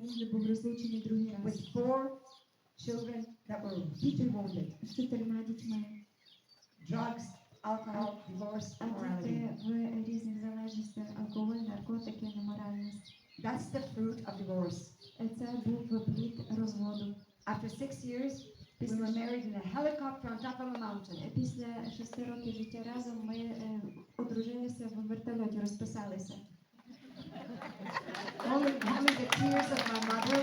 він вже був розлучений другий раз with four children that were deeply wounded. з чотирма дітьми, Drugs, alcohol, divorce, а immorality. діти в різних залежностях, алкоголь, наркотики, неморальність. That's the fruit of divorce. Е, Це був плід розводу. After six years, we were married in a helicopter on top of a mountain. Е, Після шести років життя разом ми е, одружилися в вертольоті, розписалися. only the tears of my mother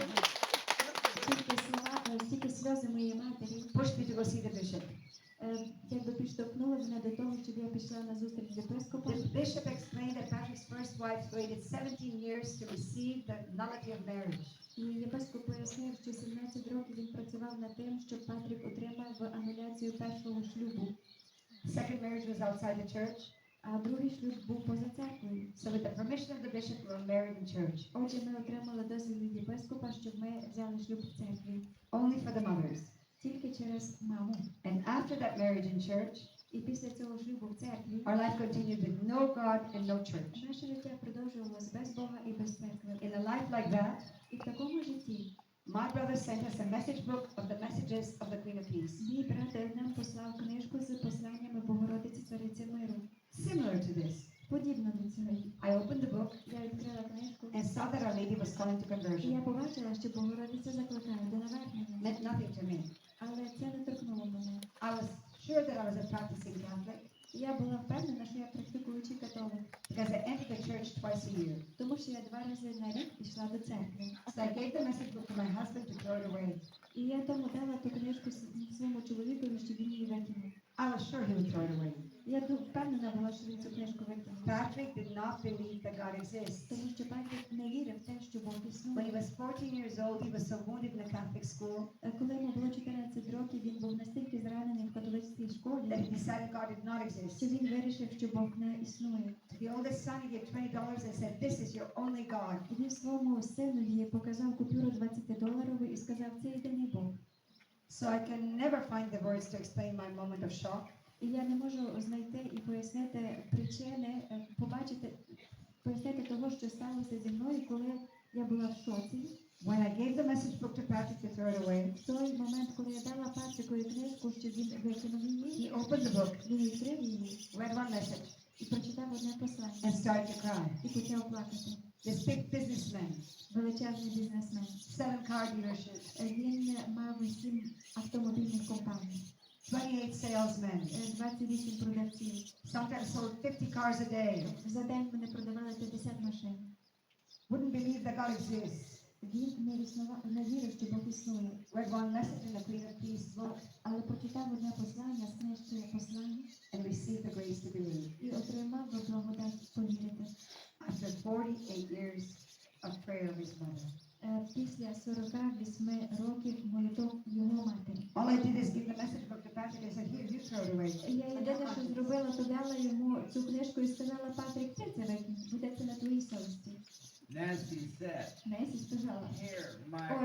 Тільки слова, е, тільки сльози моєї матері pushed me to go see the bishop. е, якби підштовхнули мене до того, щоб я пішла на зустріч з єпископом. The bishop explained that Patrick's first wife waited 17 years to receive the nullity of marriage. І єпископ пояснив, що 17 років він працював над тим, щоб Патрік отримав ануляцію першого шлюбу, Second marriage was outside the church. а другий шлюб був поза церквою. So with the permission of the bishop, we were married in church. Отже, ми отримали дозвіл від щоб ми взяли шлюб в церкві. Only for the mothers. Тільки через маму. And after that marriage in church, І після цього шлюбу в церкві our life continued with no God and no church. наше життя продовжувалось без Бога і без церкви. In a life like that, І в такому житті my brother sent us a message book of the messages of the Queen of Peace. мій брат нам послав книжку з посланнями Богородиці Цариці Миру. Similar to this, Подібно до цього. I opened the book Я відкрила книжку, and saw that Our Lady was calling to і я conversion. побачила, що Богородиця закликає до навернення. Meant nothing to me. Але це не торкнуло мене. I was sure that I was a practicing Catholic Я була впевнена, що я практикуючий католик, because I entered the church twice a year. тому що я два рази на рік пішла до церкви. So I gave the message book to my husband to throw it away. І я тому дала ту книжку с- своєму чоловікові, щоб він її викинув. I was sure he would throw it away. Я впевнена була, що він цю книжку викинув. Patrick did not believe that God exists. Тому що Патрік не вірив в те, що Бог When існує. he was 14 years old, he was so wounded in a Catholic school Е, Коли йому було 14 років, він був настільки зранений в католицькій that школі, he decided God did not що exist. він вирішив, що Бог не існує. The oldest son, he gave $20 and said, This is your only God. І він своєму синові показав купюру 20 доларову і сказав, це єдиний Бог. So I can never find the words to explain my moment of shock. І я не можу знайти і пояснити причини, е, побачити, пояснити того, що сталося зі мною, коли я була в шоці. When I gave the message book to Patrick to throw it away, В той момент, коли я дала Патрикові книжку, що він викинув її, he opened the book, він відкрив її read one message, і прочитав одне послання and started to cry. і почав плакати. This big businessman, Величезний бізнесмен. seven car dealerships, Е, Він мав сім автомобільних компаній, 28 salesmen, е, 28 продавців. sometimes sold 50 cars a day. За день вони продавали 50 машин. Wouldn't believe that God exists. Він не існував, не вірив, що Бог існує, Read one message in the Queen of Peace book але прочитав одне послання з книжки послання and received the grace to believe. і отримав благодать повірити. After 48 years of prayer of his mother. Е, Після 48 років молитов його матері. All I did is give Я єдине, що зробила, то дала йому цю книжку і сказала, Патрік, ти це буде це на твоїй совісті. Несі сказала,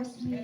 ось мій